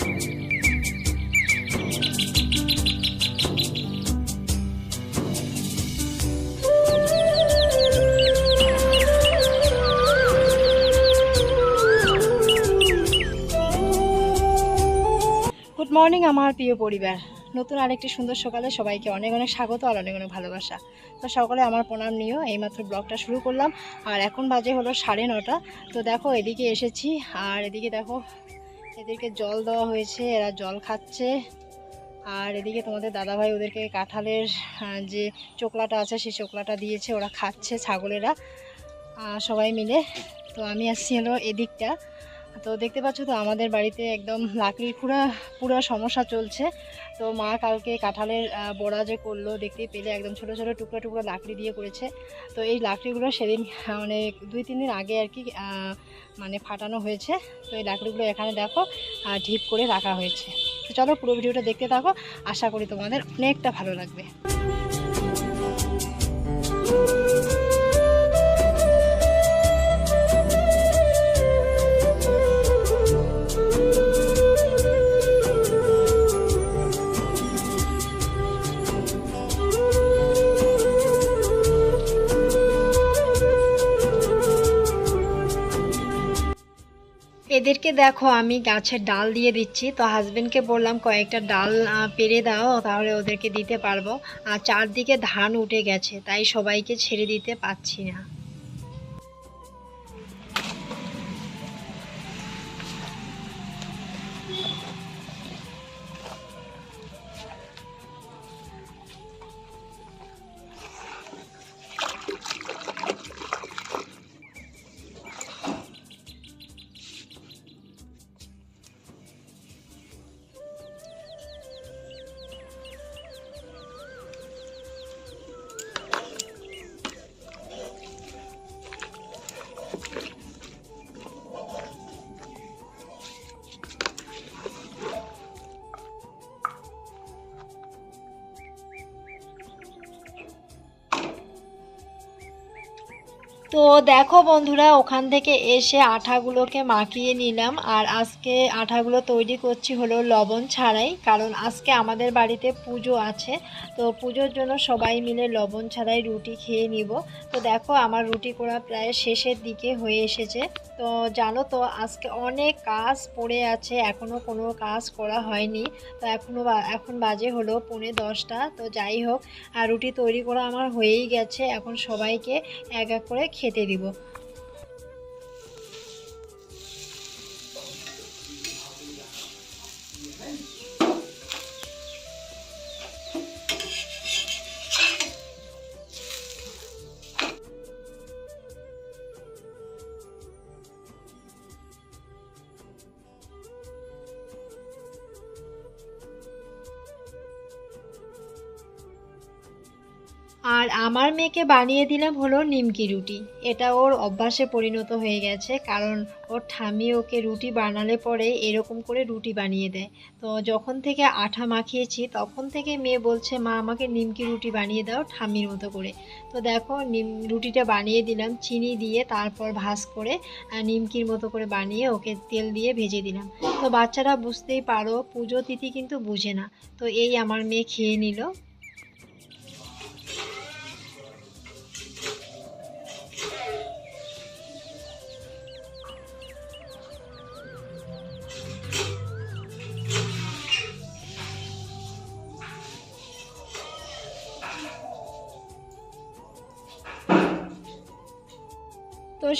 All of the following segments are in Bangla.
গুড মর্নিং আমার প্রিয় পরিবার। নতুন আরেকটি সুন্দর সকালে সবাইকে অনেক অনেক স্বাগত আর অনেক অনেক ভালোবাসা। তো সকালে আমার প্রণাম নিয়েও এইমাত্র ব্লগটা শুরু করলাম। আর এখন বাজে হলো সাড়ে নটা। তো দেখো, এদিকে এসেছি। আর এদিকে দেখো এদেরকে জল দেওয়া হয়েছে, এরা জল খাচ্ছে। আর এদিকে তোমাদের দাদাভাই ওদেরকে কাঁঠালের যে চোকলাটা আছে সেই চোকলাটা দিয়েছে, ওরা খাচ্ছে ছাগলেরা সবাই মিলে। তো আমি আসছি হলো এদিকটা। তো দেখতে পাচ্ছ তো আমাদের বাড়িতে একদম লাকড়ির পুরা, পুরো সমস্যা চলছে। তো মা কালকে কাঁঠালের বড়া যে করল, দেখতেই পেলে, একদম ছোট ছোট টুকরো টুকরো লাকড়ি দিয়ে করেছে। তো এই লাকড়িগুলো সেদিন মানে দুই, তিন দিন আগে আর কি মানে ফাটানো হয়েছে। তো এই লাকড়িগুলো এখানে দেখো ঢিপ করে রাখা হয়েছে। তো চলো পুরো ভিডিওটা দেখতে থাকো। আশা করি তোমাদের অনেকটা ভালো লাগবে। এদেরকে দেখো, আমি গাছের ডাল দিয়ে দিচ্ছি। তো হাজবেন্ডকে বললাম, কয়েকটা ডাল পেরে দাও, তাহলে ওদেরকে দিতে পারব। আর চারদিকে ধান উঠে গেছে, তাই সবাইকে ছেড়ে দিতে পাচ্ছি না। তো দেখো বন্ধুরা, ওখান থেকে এসে আঠাগুলোকে মাখিয়ে নিলাম। আর আজকে আঠাগুলো তৈরি করছি হলো লবণ ছাড়াই, কারণ আজকে আমাদের বাড়িতে পুজো আছে। তো পুজোর জন্য সবাই মিলে লবণ ছাড়াই রুটি খেয়ে নিব। তো দেখো আমার রুটি করা প্রায় শেষের দিকে হয়ে এসেছে। তো জানো তো, আজকে অনেক কাজ পড়ে আছে এখনও কোনো কাজ করা হয়নি। তো এখনও এখন বাজে হলো পৌনে দশটা, তো যাই হোক, আর রুটি তৈরি করা আমার হয়েই গেছে, এখন সবাইকে এক এক করে খেতে দিব। আর আমার মেয়েকে বানিয়ে দিলাম হলো নিমকি রুটি। এটা ওর অভ্যাসে পরিণত হয়ে গেছে, কারণ ওর ঠামি ওকে রুটি বানালে পরে এরকম করে রুটি বানিয়ে দেয়। তো যখন থেকে আঠা মাখিয়েছি, তখন থেকে মেয়ে বলছে, মা, আমাকে নিমকি রুটি বানিয়ে দাও ঠামির মতো করে। তো দেখো, নিম, রুটিটা বানিয়ে দিলাম, চিনি দিয়ে তারপর ভাজ করে নিমকির মতো করে বানিয়ে ওকে তেল দিয়ে ভেজে দিলাম। তো বাচ্চারা বুঝতেই পারো, পুজো তিথি কিন্তু বুঝে না। তো এই আমার মেয়ে খেয়ে নিল।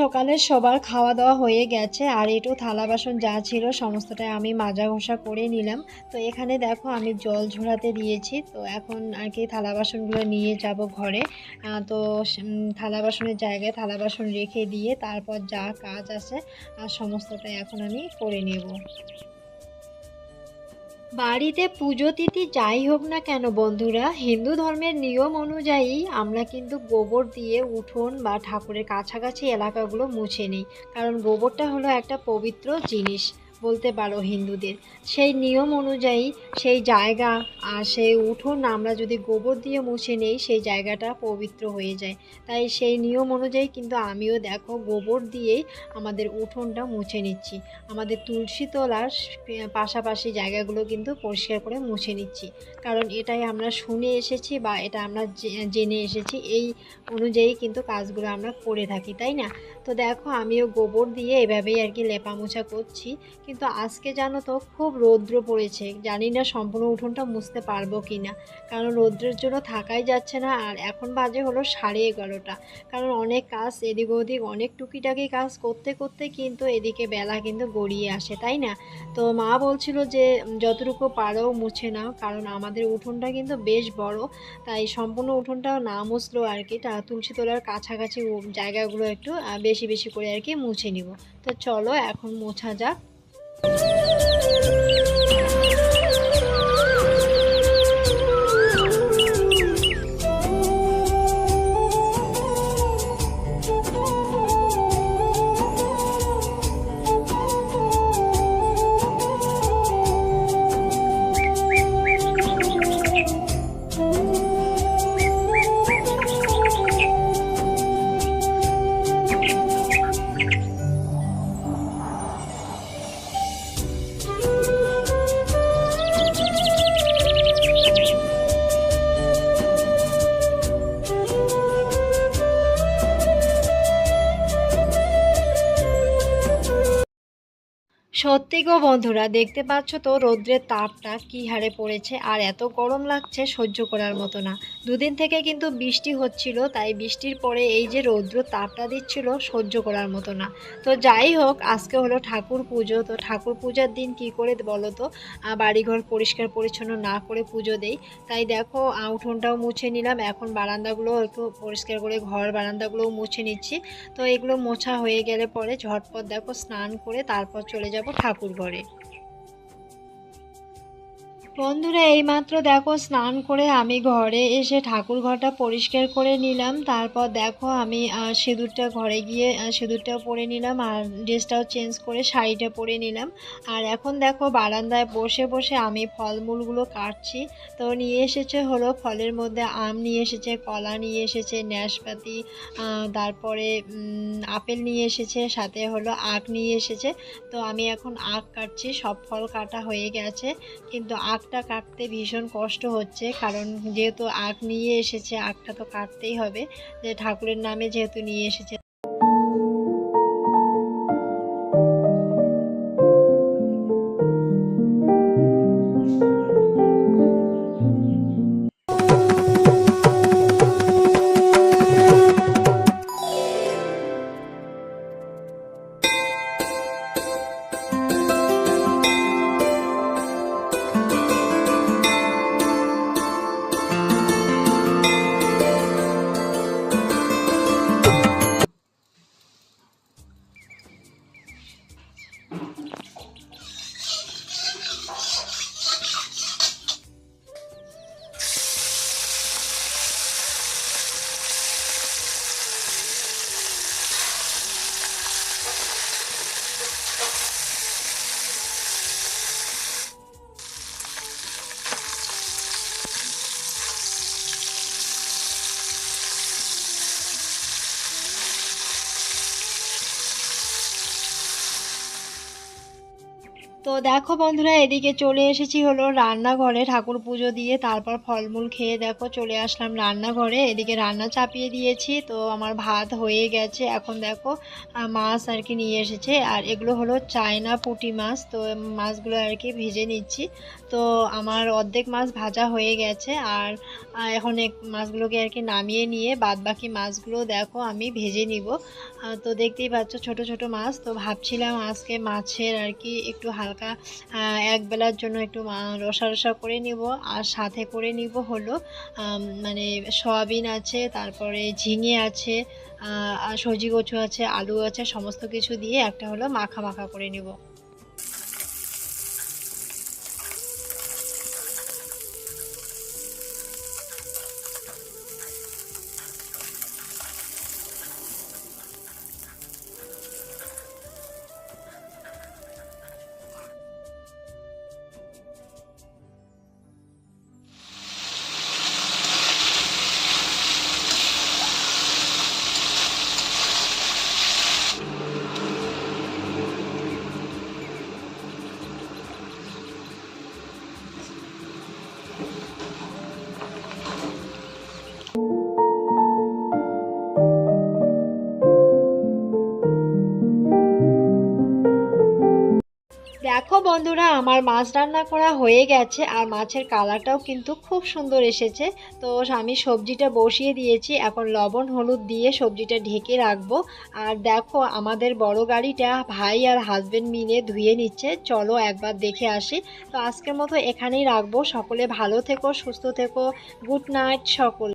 সকালে সবার খাওয়া দাওয়া হয়ে গেছে আর একটু থালা বাসন যা ছিল সমস্তটাই আমি মাজা ঘষা করে নিলাম। তো এখানে দেখো আমি জল ঝোড়াতে দিয়েছি। তো এখন আর কি থালা বাসনগুলো নিয়ে যাব ঘরে। তো থালা বাসনের জায়গায় থালা বাসন রেখে দিয়ে তারপর যা কাজ আছে আর সমস্তটাই এখন আমি করে নেব। বাড়িতে পুজো তিথি যাই হোক না কেন বন্ধুরা, হিন্দু ধর্মের নিয়ম অনুযায়ী আমরা কিন্তু গোবর দিয়ে উঠোন বা ঠাকুরের কাছাকাছি এলাকাগুলো মুছে নিই। কারণ গোবরটা হলো একটা পবিত্র জিনিস। বলতে পারো হিন্দুদের। সেই নিয়ম অনুযায়ী সেই জায়গা আর সেই উঠোন আমরা যদি গোবর দিয়ে মুছে নেই, সেই জায়গাটা পবিত্র হয়ে যায়। তাই সেই নিয়ম অনুযায়ী কিন্তু আমিও দেখো গোবর দিয়েই আমাদের উঠোনটা মুছে নিচ্ছি। আমাদের তুলসী তলার পাশাপাশি জায়গাগুলো কিন্তু পরিষ্কার করে মুছে নিচ্ছি। কারণ এটাই আমরা শুনে এসেছি বা এটা আমরা জেনে এসেছি, এই অনুযায়ী কিন্তু কাজগুলো আমরা করে থাকি, তাই না? তো দেখো আমিও গোবর দিয়ে এভাবেই আর কি লেপা মোছা করছি। কিন্তু আজকে জানো তো খুব রৌদ্র পড়েছে। জানি না সম্পূর্ণ উঠোনটা মুছতে পারব কি না কারণ রৌদ্রের জন্য থাকাই যাচ্ছে না আর এখন বাজে হলো সাড়ে এগারোটা। কারণ অনেক কাজ এদিক ওদিক, অনেক টুকিটাকি কাজ করতে করতে কিন্তু এদিকে বেলা কিন্তু গড়িয়ে আসে, তাই না? তো মা বলছিল যে, যতটুকু পারো মুছে নাও। কারণ আমাদের উঠোনটা কিন্তু বেশ বড়, তাই সম্পূর্ণ উঠোনটা না মুছলেও আর কি। তা তুলসী তোলার কাছাকাছি জায়গাগুলো একটু বেশি বেশি করে আর কি মুছে নিব। তো চলো এখন মোছা যাক। Música সত্যি গো বন্ধুরা, দেখতে পাচ্ছ তো রৌদ্রের তাপটা কী হারে পড়েছে আর এত গরম লাগছে সহ্য করার মতো না। দুদিন থেকে কিন্তু বৃষ্টি হচ্ছিল, তাই বৃষ্টির পরে এই যে রৌদ্র তাপটা দিচ্ছিল সহ্য করার মতো না। তো যাই হোক, আজকে হলো ঠাকুর পুজো, তো ঠাকুর পূজার দিন কি করে বলো তো? বাড়িঘর পরিষ্কার পরিচ্ছন্ন না করে পুজো দেই। তাই দেখো উঠোনটাও মুছে নিলাম, এখন বারান্দাগুলো একটু পরিষ্কার করে ঘর বারান্দাগুলোও মুছে নিচ্ছি। তো এগুলো মোছা হয়ে গেলে পরে ঝটপট দেখো স্নান করে তারপর চলে যাব ঠাকুর ঘরে বন্ধুরা এইমাত্র দেখো স্নান করে আমি ঘরে এসে ঠাকুর ঘরটা পরিষ্কার করে নিলাম। তারপর দেখো আমি সিঁদুরটা ঘরে গিয়ে আহ, সিঁদুরটাও পরে নিলাম আর ড্রেসটাও চেঞ্জ করে শাড়িটা পরে নিলাম। আর এখন দেখো বারান্দায় বসে বসে আমি ফলমূলগুলো কাটছি। তো নিয়ে এসেছে হলো ফলের মধ্যে আম নিয়ে এসেছে কলা নিয়ে এসেছে নাশপাতি আহ, তারপরে আপেল নিয়ে এসেছে সাথে হলো আখ নিয়ে এসেছে। তো আমি এখন আখ কাটছি সব ফল কাটা হয়ে গেছে। কিন্তু আখটা কাটতে ভীষণ কষ্ট হচ্ছে, কারণ যেহেতু আখ নিয়ে এসেছে, আখটা তো কাটতেই হবে। যে ঠাকুরের নামে যেহেতু নিয়ে এসেছে। তো দেখো বন্ধুরা, এদিকে চলে এসেছি হলো রান্নাঘরে। ঠাকুর পুজো দিয়ে তারপর ফলমূল খেয়ে দেখো চলে আসলাম রান্নাঘরে। এদিকে রান্না চাপিয়ে দিয়েছি, তো আমার ভাত হয়ে গেছে। এখন দেখো মাছ আর কি নিয়ে এসেছে। আর এগুলো হলো চায়না পুঁটি মাছ, তো মাছগুলো আর কি ভেজে নিচ্ছি। তো আমার অর্ধেক মাছ ভাজা হয়ে গেছে, আর এখন মাছগুলোকে আর কি নামিয়ে নিয়ে বাদ বাকি মাছগুলো দেখো আমি ভেজে নিব। তো দেখতেই পাচ্ছ ছোট ছোট মাছ, তো ভাবছিলাম আজকে মাছের আর কি একটু হালকা আহ, এক বেলার জন্য একটু রসা রসা করে নিব। আর সাথে করে নিব হলো মানে সয়াবিন আছে তারপরে ঝিঙে আছে সজি কচু আছে আলু আছে সমস্ত কিছু দিয়ে একটা হলো মাখা মাখা করে নিব। বন্ধুরা, আমার মাছ রান্না করা হয়ে গেছে আর মাছের কালারটাও কিন্তু খুব সুন্দর এসেছে। তো আমি সবজিটা বসিয়ে দিয়েছি, এখন লবণ, হলুদ দিয়ে সবজিটা ঢেকে রাখব। আর দেখো, আমাদের বড় গাড়িটা ভাই আর হাজবেন্ড মিলে ধুয়ে নিচ্ছে। চলো একবার দেখে আসি। তো আজকের মতো এখানেই রাখব। সকলে ভালো থেকো, সুস্থ থেকো। গুড নাইট সকল।